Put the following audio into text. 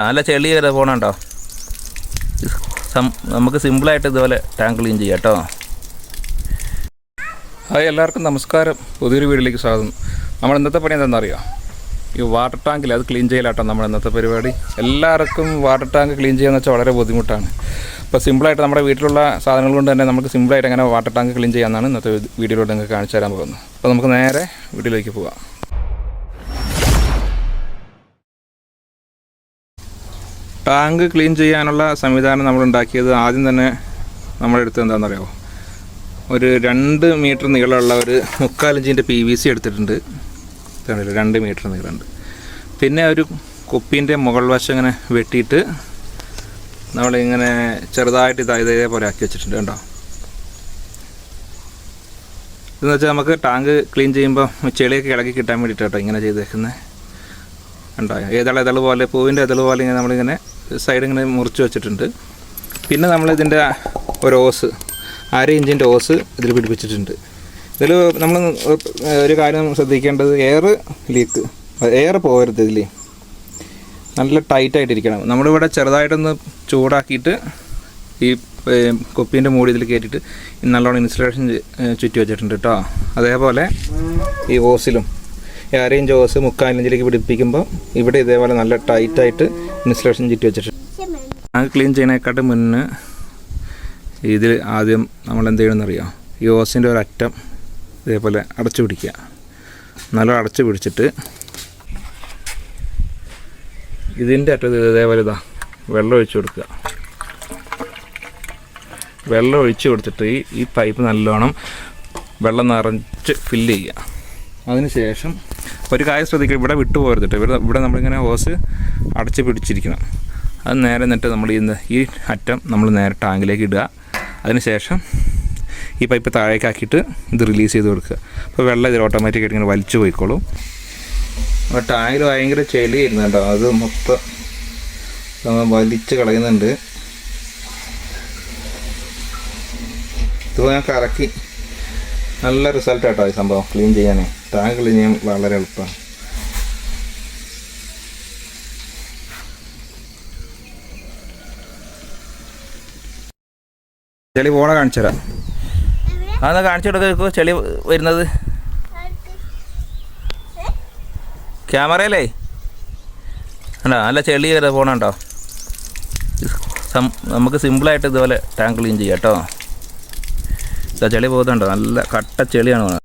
നല്ല ചെളി വരെ പോകണുണ്ടോ നമുക്ക് സിമ്പിളായിട്ട് ഇതുപോലെ ടാങ്ക് ക്ലീൻ ചെയ്യാം കേട്ടോ. ഹായ് എല്ലാവർക്കും നമസ്കാരം. പുതിയൊരു വീട്ടിലേക്ക് സ്വാഗതം. നമ്മൾ ഇന്നത്തെ പണി എന്താണെന്നറിയോ? ഈ വാട്ടർ ടാങ്കിൽ അത് ക്ലീൻ ചെയ്യലാട്ടോ നമ്മുടെ ഇന്നത്തെ പരിപാടി. എല്ലാവർക്കും വാട്ടർ ടാങ്ക് ക്ലീൻ ചെയ്യാന്ന് വെച്ചാൽ വളരെ ബുദ്ധിമുട്ടാണ്. അപ്പോൾ സിമ്പിളായിട്ട് നമ്മുടെ വീട്ടിലുള്ള സാധനങ്ങൾ കൊണ്ട് തന്നെ നമുക്ക് സിമ്പിളായിട്ട് എങ്ങനെ വാട്ടർ ടാങ്ക് ക്ലീൻ ചെയ്യാമെന്നാണ് ഇന്നത്തെ വീഡിയോയിലൂടെ നിങ്ങൾക്ക് കാണിച്ചു തരാൻ പോകുന്നത്. അപ്പോൾ നമുക്ക് നേരെ വീട്ടിലേക്ക് പോകാം ടാങ്ക് ക്ലീൻ ചെയ്യാനുള്ള സംവിധാനം നമ്മൾ ഉണ്ടാക്കിയത് ആദ്യം തന്നെ നമ്മുടെ അടുത്ത് എന്താണെന്നറിയാമോ ഒരു രണ്ട് മീറ്റർ നീളമുള്ള ഒരു മുക്കാലിഞ്ചിന്റെ പി വി സി എടുത്തിട്ടുണ്ട്. ഇതാണല്ലോ രണ്ട് മീറ്റർ നീളമുണ്ട്. പിന്നെ ഒരു കുപ്പീന്റെ മുകൾ വശം ഇങ്ങനെ വെട്ടിയിട്ട് നമ്മളിങ്ങനെ ചെറുതായിട്ട് ഇതാ ഇതേപോലെ ആക്കി വെച്ചിട്ടുണ്ട് കേട്ടോ ഇതെന്ന് വെച്ചാൽ നമുക്ക് ടാങ്ക് ക്ലീൻ ചെയ്യുമ്പോൾ ചെളിയൊക്കെ ഇളകി കിട്ടാൻ വേണ്ടിയിട്ട് ഇങ്ങനെ ചെയ്തേക്കുന്നത് ഉണ്ടോ ഏതള ഇതൾ പോലെ പൂവിന്റെ ഇതൾ പോലെ ഇങ്ങനെ നമ്മളിങ്ങനെ സൈഡ് ഇങ്ങനെ മുറിച്ച് വെച്ചിട്ടുണ്ട്. പിന്നെ നമ്മളിതിന്റെ ഒരു ഓസ് അര ഇഞ്ചിന്റെ ഓസ് ഇതിൽ പിടിപ്പിച്ചിട്ടുണ്ട്. ഇതിൽ നമ്മൾ ഒരു കാര്യം ശ്രദ്ധിക്കേണ്ടത് എയർ ലീക്ക് എയർ പോകരുത് ഇതിൽ നല്ല ടൈറ്റായിട്ടിരിക്കണം. നമ്മളിവിടെ ചെറുതായിട്ടൊന്ന് ചൂടാക്കിയിട്ട് ഈ കൊപ്പീന്റെ മൂടി ഇതിൽ കയറ്റിയിട്ട് നല്ലോണം ഇൻസുലേഷൻ ചുറ്റി വെച്ചിട്ടുണ്ട് കേട്ടോ അതേപോലെ ഈ ഓസിലും ഈ ജോസ് മുക്കാലിഞ്ചിലേക്ക് പിടിപ്പിക്കുമ്പോൾ ഇവിടെ ഇതേപോലെ നല്ല ടൈറ്റായിട്ട് ഇൻസുലേഷൻ ചുറ്റി വെച്ചിട്ടുണ്ട്. ആ ക്ലീൻ ചെയ്യുന്നതിനെക്കാട്ടും മുന്നേ ഇതിൽ ആദ്യം നമ്മൾ എന്ത് ചെയ്യണമെന്നറിയാം? ഈ ഓസിന്റെ ഒരറ്റം ഇതേപോലെ അടച്ചു പിടിക്കുക. നല്ല അടച്ചു പിടിച്ചിട്ട് ഇതിന്റെ അറ്റത്ത് ഇതേപോലെ ഇതാ വെള്ളം ഒഴിച്ചു കൊടുക്കുക. വെള്ളം ഒഴിച്ചു കൊടുത്തിട്ട് ഈ ഈ പൈപ്പ് നല്ലോണം വെള്ളം നിറച്ച് ഫില്ല് ചെയ്യുക. അതിനുശേഷം ഒരു കാര്യം ശ്രദ്ധിക്കുക ഇവിടെ വിട്ടുപോകരുത് ഇവിടെ ഇവിടെ നമ്മളിങ്ങനെ ഹോസ് അടച്ച് പിടിച്ചിരിക്കണം. അത് നേരെ നിന്നിട്ട് നമ്മൾ ഈ ഈ അറ്റം നമ്മൾ നേരെ ടാങ്കിലേക്ക് ഇടുക. അതിനുശേഷം ഈ പൈപ്പ് താഴേക്കാക്കിയിട്ട് ഇത് റിലീസ് ചെയ്ത് കൊടുക്കുക. അപ്പോൾ വെള്ളം ഇതിൽ ഓട്ടോമാറ്റിക്കായിട്ട് ഇങ്ങനെ വലിച്ചു പോയിക്കോളും. അപ്പോൾ ടാങ്കിൽ ഭയങ്കര ചെളിയായിരുന്നു കേട്ടോ. അത് മൊത്തം വലിച്ച് കളയുന്നുണ്ട്. ഇതിപ്പോൾ ഞാൻ കറക്കി നല്ല റിസൾട്ട് കേട്ടോ ഈ സംഭവം. ക്ലീൻ ചെയ്യാനേ. ടാങ്ക് ക്ലീൻ ചെയ്യാൻ വളരെ എളുപ്പമാണ് ചെളി പോണ കാണിച്ചു തരാം. അതൊന്ന് കാണിച്ചു കൊടുക്കുക ചെളി വരുന്നത്. ക്യാമറയല്ലേ? അല്ല നല്ല ചെളി വരെ പോകണുണ്ടോ നമുക്ക് സിമ്പിളായിട്ട് ഇതുപോലെ ടാങ്ക് ക്ലീൻ ചെയ്യാം കേട്ടോ. ചെളി പോകുന്നുണ്ടോ നല്ല കട്ട ചെളിയാണ്